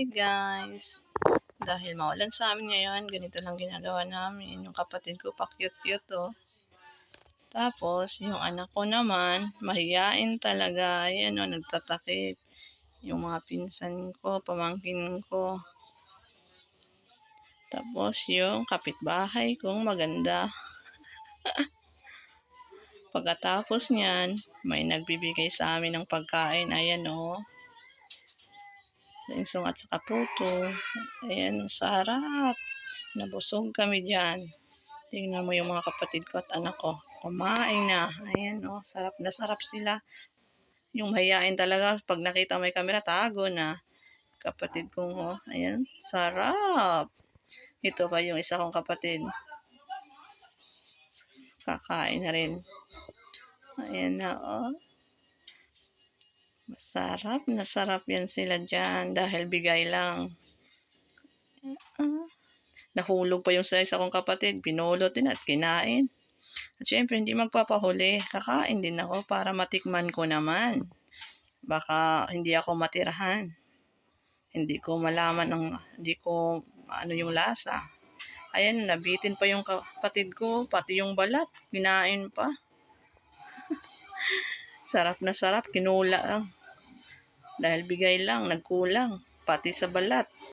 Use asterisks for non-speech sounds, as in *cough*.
Hi guys! Dahil mawalan sa amin ngayon, ganito lang ginagawa namin. Yung kapatid ko pa cute-cute oh. Tapos, yung anak ko naman, mahiyain talaga. Ayan oh, nagtatakip. Yung mga pinsan ko, pamangkin ko. Tapos, yung kapitbahay kong maganda. *laughs* Pagkatapos niyan, may nagbibigay sa amin ng pagkain. Ayan oh. Lingsong at saka puto. Ayan, sarap. Nabusog kami dyan. Tingnan mo yung mga kapatid ko at anak ko. Kumain na. Ayan, oh, sarap na sarap sila. Yung mahihain talaga, pag nakita may camera, tago na. Kapatid kong, oh, ayan, sarap. Ito pa yung isa kong kapatid. Kakain na rin. Ayan na, oh. Masarap, nasarap yan sila dyan dahil bigay lang. Ah, nahulog pa yung sa isa kong kapatid. Pinulot din at kinain. At syempre, hindi magpapahuli. Kakain din ako para matikman ko naman. Baka hindi ako matirahan. Hindi ko malaman ang, hindi ko ano yung lasa. Ayan, nabitin pa yung kapatid ko, pati yung balat, kinain pa. *laughs* sarap na sarap, kinula. Dahil bigay lang, nagkulang, pati sa balat.